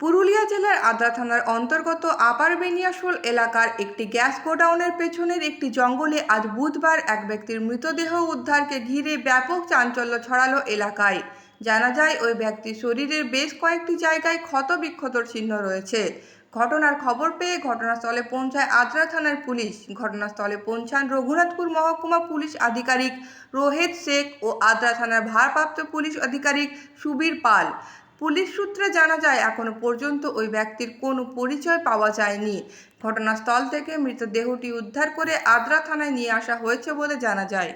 পুরুলিয়া জেলার আদ্রা থানার অন্তর্গত আপার বেনিয়াশোল এলাকার একটি গ্যাস গোডাউনের পেছনের একটি জঙ্গলে আজ বুধবার এক ব্যক্তির মৃতদেহ উদ্ধারকে ঘিরে ব্যাপক চাঞ্চল্য ছড়ালো এলাকায়। জানা যায়, ওই ব্যক্তির শরীরের বেশ কয়েকটি জায়গায় ক্ষত বিক্ষতর চিহ্ন রয়েছে। ঘটনার খবর পেয়ে ঘটনাস্থলে পৌঁছায় আদ্রা থানার পুলিশ। ঘটনাস্থলে পৌঁছান রঘুনাথপুর মহকুমা পুলিশ আধিকারিক রোহিত শেখ ও আদ্রা থানার ভারপ্রাপ্ত পুলিশ আধিকারিক সুবীর পাল। পুলিশ সূত্রে জানা যায় এখনও পর্যন্ত ওই ব্যক্তির কোনো পরিচয় পাওয়া যায়নি। ঘটনাস্থল থেকে মৃতদেহটি উদ্ধার করে আদ্রা থানায় নিয়ে আসা হয়েছে বলে জানা যায়।